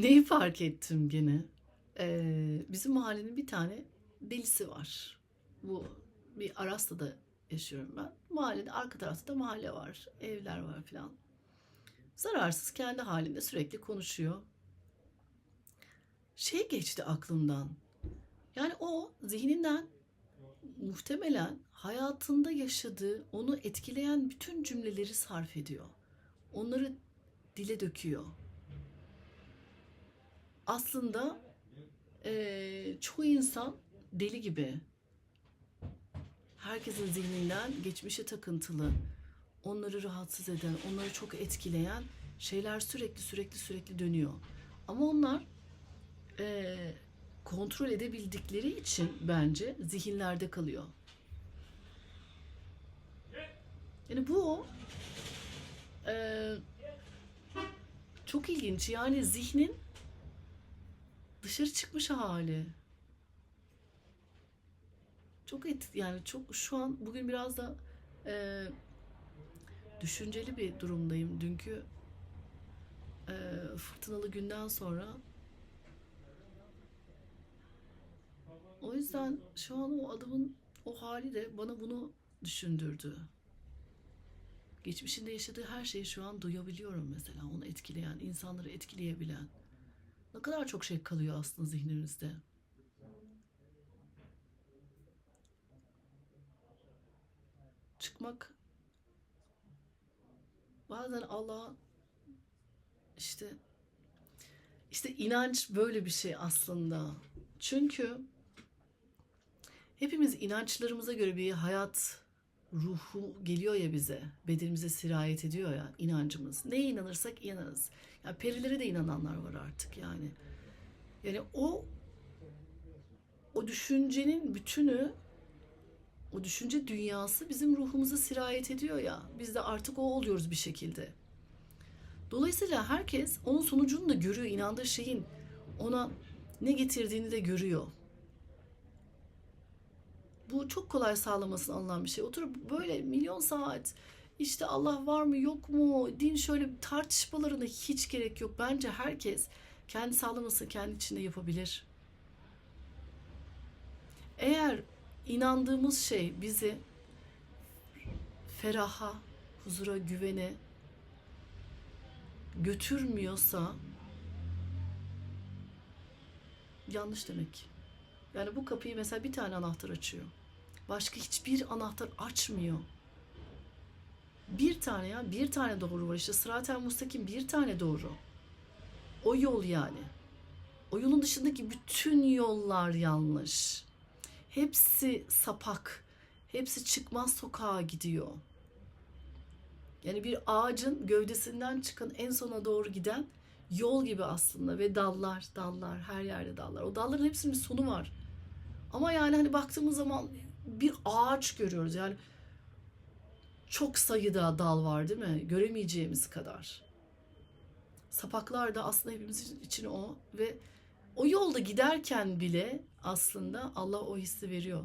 Neyi fark ettim gene? Ee, bizim mahallenin bir tane delisi var. Bu bir Arasta'da yaşıyorum ben. Mahallede arka tarafta da mahalle var. Evler var filan. Zararsız kendi halinde sürekli konuşuyor. Şey geçti aklımdan. Yani o zihninden muhtemelen hayatında yaşadığı, onu etkileyen bütün cümleleri sarf ediyor. Onları dile döküyor. Aslında eee çoğu insan deli gibi. Herkesin zihninden geçmişe takıntılı, onları rahatsız eden, onları çok etkileyen şeyler sürekli sürekli sürekli dönüyor. Ama onlar eee, kontrol edebildikleri için bence zihinlerde kalıyor. Yani bu eee, çok ilginç. Yani zihnin dışarı çıkmış hali. Çok et yani çok şu an bugün biraz da eee, düşünceli bir durumdayım. Dünkü eee, fırtınalı günden sonra O yüzden şu an o adamın o hali de bana bunu düşündürdü. Geçmişinde yaşadığı her şeyi şu an duyabiliyorum mesela. Onu etkileyen, insanları etkileyebilen. Ne kadar çok şey kalıyor aslında zihnimizde. Çıkmak bazen Allah işte işte inanç böyle bir şey aslında. Çünkü Hepimiz inançlarımıza göre bir hayat ruhu geliyor ya bize. Bedenimize sirayet ediyor ya inancımız. Neye inanırsak inanırız. Ya perilere de inananlar var artık yani. Yani o o düşüncenin bütünü o düşünce dünyası bizim ruhumuza sirayet ediyor ya. Biz de artık o oluyoruz bir şekilde. Dolayısıyla herkes onun sonucunu da görüyor. inandığı şeyin ona ne getirdiğini de görüyor. Bu çok kolay sağlamasını alınan bir şey. Oturup böyle milyon saat işte Allah var mı yok mu din şöyle tartışmalarına hiç gerek yok. Bence herkes kendi sağlamasını kendi içinde yapabilir. Eğer inandığımız şey bizi feraha, huzura, güvene götürmüyorsa yanlış demek. Yani bu kapıyı mesela bir tane anahtar açıyor. Başka hiçbir anahtar açmıyor. Bir tane ya bir tane doğru var işte sıratel mustakim bir tane doğru. O yol yani. O yolun dışındaki bütün yollar yanlış. Hepsi sapak. Hepsi çıkmaz sokağa gidiyor. Yani bir ağacın gövdesinden çıkan en sona doğru giden yol gibi aslında ve dallar, dallar, her yerde dallar. O dalların hepsinin sonu var. Ama yani hani baktığımız zaman bir ağaç görüyoruz. Yani çok sayıda dal var değil mi? Göremeyeceğimiz kadar. Sapaklar da aslında hepimizin için o ve o yolda giderken bile aslında Allah o hissi veriyor.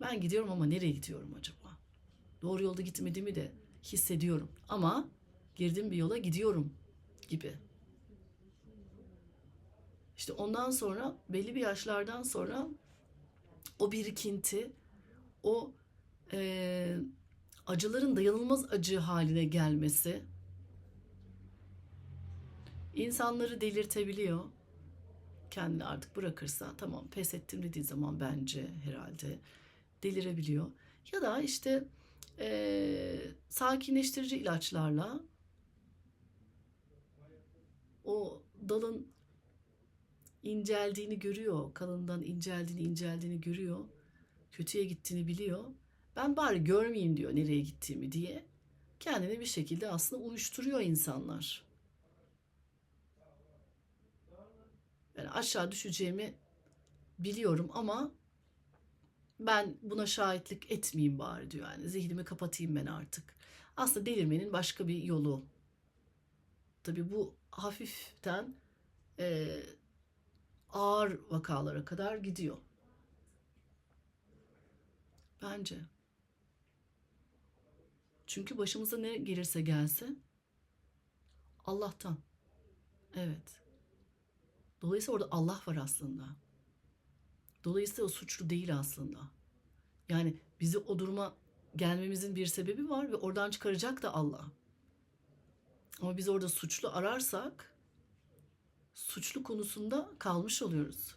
Ben gidiyorum ama nereye gidiyorum acaba? Doğru yolda gitmediğimi de hissediyorum. Ama girdiğim bir yola gidiyorum gibi. İşte ondan sonra belli bir yaşlardan sonra o birikinti, o e, acıların dayanılmaz acı haline gelmesi insanları delirtebiliyor. Kendini artık bırakırsa tamam pes ettim dediği zaman bence herhalde delirebiliyor. Ya da işte e, sakinleştirici ilaçlarla o dalın inceldiğini görüyor. Kalından inceldiğini inceldiğini görüyor. Kötüye gittiğini biliyor. Ben bari görmeyeyim diyor nereye gittiğimi diye. Kendini bir şekilde aslında uyuşturuyor insanlar. Yani aşağı düşeceğimi biliyorum ama ben buna şahitlik etmeyeyim bari diyor yani. Zihnimi kapatayım ben artık. Aslında delirmenin başka bir yolu. Tabii bu hafiften e, ağır vakalara kadar gidiyor. Bence. Çünkü başımıza ne gelirse gelsin Allah'tan. Evet. Dolayısıyla orada Allah var aslında. Dolayısıyla o suçlu değil aslında. Yani bizi o duruma gelmemizin bir sebebi var ve oradan çıkaracak da Allah. Ama biz orada suçlu ararsak suçlu konusunda kalmış oluyoruz.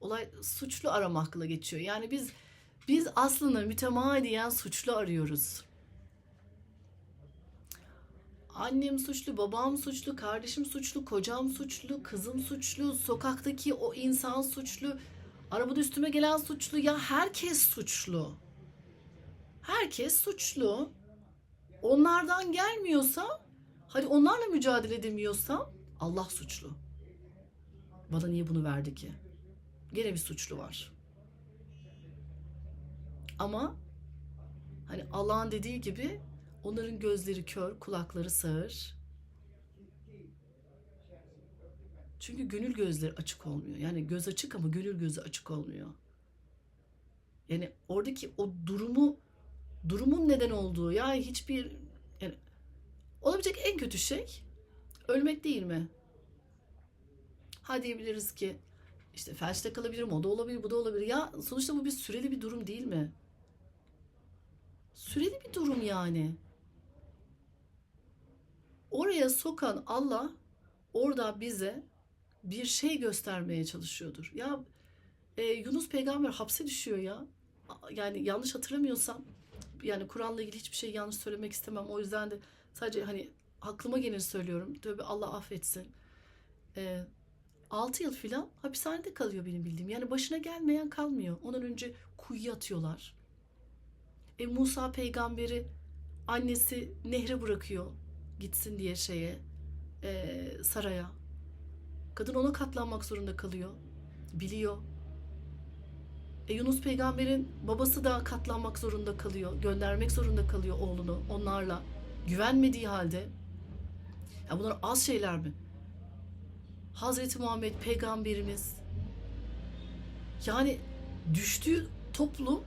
Olay suçlu aramakla geçiyor. Yani biz biz aslında mütemadiyen suçlu arıyoruz. Annem suçlu, babam suçlu, kardeşim suçlu, kocam suçlu, kızım suçlu, sokaktaki o insan suçlu, arabada üstüme gelen suçlu. Ya herkes suçlu. Herkes suçlu. Onlardan gelmiyorsa, hadi onlarla mücadele edemiyorsam Allah suçlu. Bana niye bunu verdi ki? Gene bir suçlu var. Ama hani Allah'ın dediği gibi onların gözleri kör, kulakları sağır. Çünkü gönül gözleri açık olmuyor. Yani göz açık ama gönül gözü açık olmuyor. Yani oradaki o durumu durumun neden olduğu yani hiçbir yani olabilecek en kötü şey ölmek değil mi? Ha diyebiliriz ki işte felçte kalabilirim, o da olabilir, bu da olabilir. Ya sonuçta bu bir süreli bir durum değil mi? Yani. Oraya sokan Allah orada bize bir şey göstermeye çalışıyordur. Ya e, Yunus peygamber hapse düşüyor ya. Yani yanlış hatırlamıyorsam yani Kur'an'la ilgili hiçbir şey yanlış söylemek istemem. O yüzden de sadece hani aklıma gelir söylüyorum. Tövbe Allah affetsin. E, 6 yıl filan hapishanede kalıyor benim bildiğim. Yani başına gelmeyen kalmıyor. Ondan önce kuyuya atıyorlar. E, Musa peygamberi annesi nehre bırakıyor gitsin diye şeye e, saraya. Kadın ona katlanmak zorunda kalıyor. Biliyor. E, Yunus peygamberin babası da katlanmak zorunda kalıyor. Göndermek zorunda kalıyor oğlunu onlarla. Güvenmediği halde. Ya bunlar az şeyler mi? Hazreti Muhammed peygamberimiz yani düştüğü toplum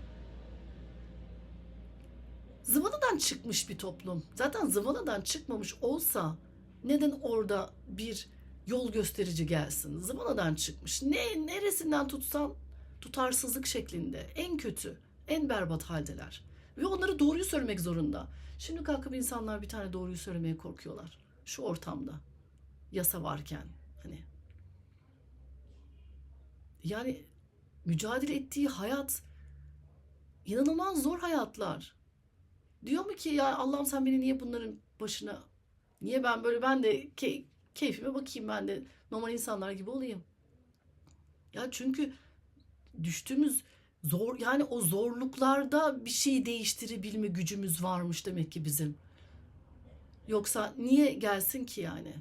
zıvanadan çıkmış bir toplum. Zaten zıvanadan çıkmamış olsa neden orada bir yol gösterici gelsin? Zıvanadan çıkmış. Ne neresinden tutsan tutarsızlık şeklinde. En kötü, en berbat haldeler. Ve onları doğruyu söylemek zorunda. Şimdi kalkıp insanlar bir tane doğruyu söylemeye korkuyorlar. Şu ortamda. Yasa varken. Hani yani mücadele ettiği hayat inanılmaz zor hayatlar. Diyor mu ki ya Allah'ım sen beni niye bunların başına niye ben böyle ben de key- keyfime bakayım ben de normal insanlar gibi olayım. Ya çünkü düştüğümüz zor yani o zorluklarda bir şey değiştirebilme gücümüz varmış demek ki bizim. Yoksa niye gelsin ki yani?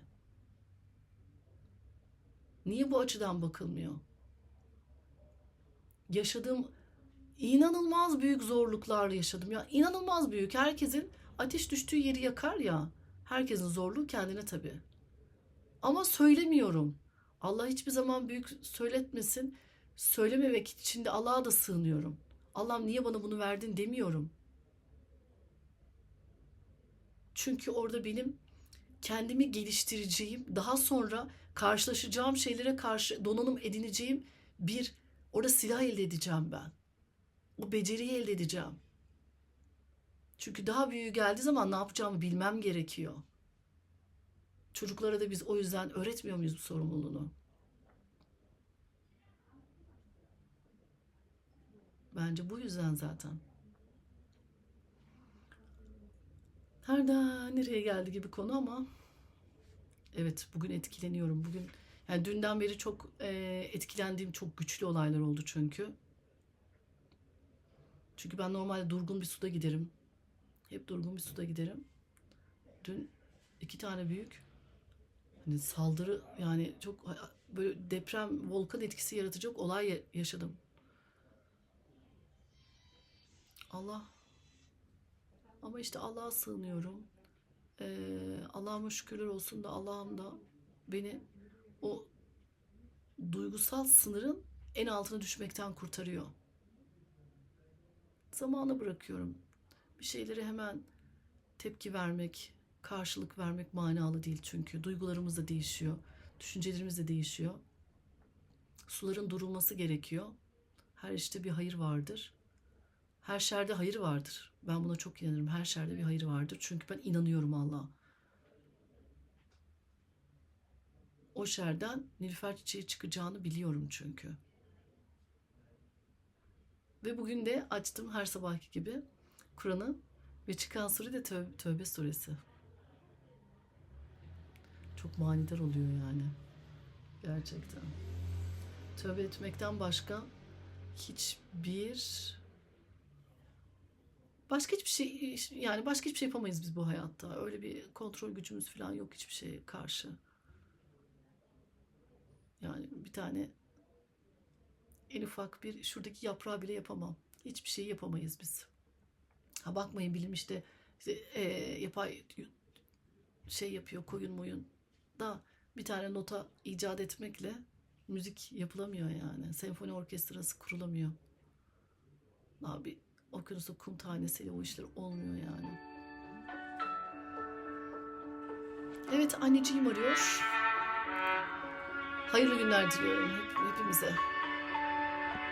Niye bu açıdan bakılmıyor? Yaşadığım inanılmaz büyük zorluklar yaşadım. Ya inanılmaz büyük. Herkesin ateş düştüğü yeri yakar ya. Herkesin zorluğu kendine tabii. Ama söylemiyorum. Allah hiçbir zaman büyük söyletmesin. Söylememek için de Allah'a da sığınıyorum. Allah'ım niye bana bunu verdin demiyorum. Çünkü orada benim kendimi geliştireceğim, daha sonra karşılaşacağım şeylere karşı donanım edineceğim bir orada silah elde edeceğim ben. O beceriyi elde edeceğim. Çünkü daha büyüğü geldiği zaman ne yapacağımı bilmem gerekiyor. Çocuklara da biz o yüzden öğretmiyor muyuz bu sorumluluğunu? Bence bu yüzden zaten. Nereden nereye geldi gibi konu ama evet bugün etkileniyorum. Bugün yani dünden beri çok e, etkilendiğim çok güçlü olaylar oldu çünkü. Çünkü ben normalde durgun bir suda giderim. Hep durgun bir suda giderim. Dün iki tane büyük hani saldırı yani çok böyle deprem volkan etkisi yaratacak olay ya- yaşadım. Allah ama işte Allah'a sığınıyorum. Ee, Allah'ıma şükürler olsun da Allah'ım da beni o duygusal sınırın en altına düşmekten kurtarıyor. Zamana bırakıyorum. Bir şeylere hemen tepki vermek, karşılık vermek manalı değil çünkü. Duygularımız da değişiyor. Düşüncelerimiz de değişiyor. Suların durulması gerekiyor. Her işte bir hayır vardır. Her şerde hayır vardır. Ben buna çok inanırım. Her şerde bir hayır vardır. Çünkü ben inanıyorum Allah'a. O şerden Nilüfer çiçeği çıkacağını biliyorum çünkü. Ve bugün de açtım her sabahki gibi Kur'an'ı ve çıkan sure de Tövbe, Tövbe suresi. Çok manidar oluyor yani. Gerçekten. Tövbe etmekten başka hiçbir başka hiçbir şey yani başka hiçbir şey yapamayız biz bu hayatta. Öyle bir kontrol gücümüz falan yok hiçbir şeye karşı. Yani bir tane en ufak bir şuradaki yaprağı bile yapamam. Hiçbir şey yapamayız biz. Ha bakmayın bilim işte, e, yapay şey yapıyor koyun moyun da bir tane nota icat etmekle müzik yapılamıyor yani. Senfoni orkestrası kurulamıyor. Abi okyanusta kum tanesiyle o işler olmuyor yani. Evet anneciğim arıyor. Hayırlı günler diliyorum hep, hepimize.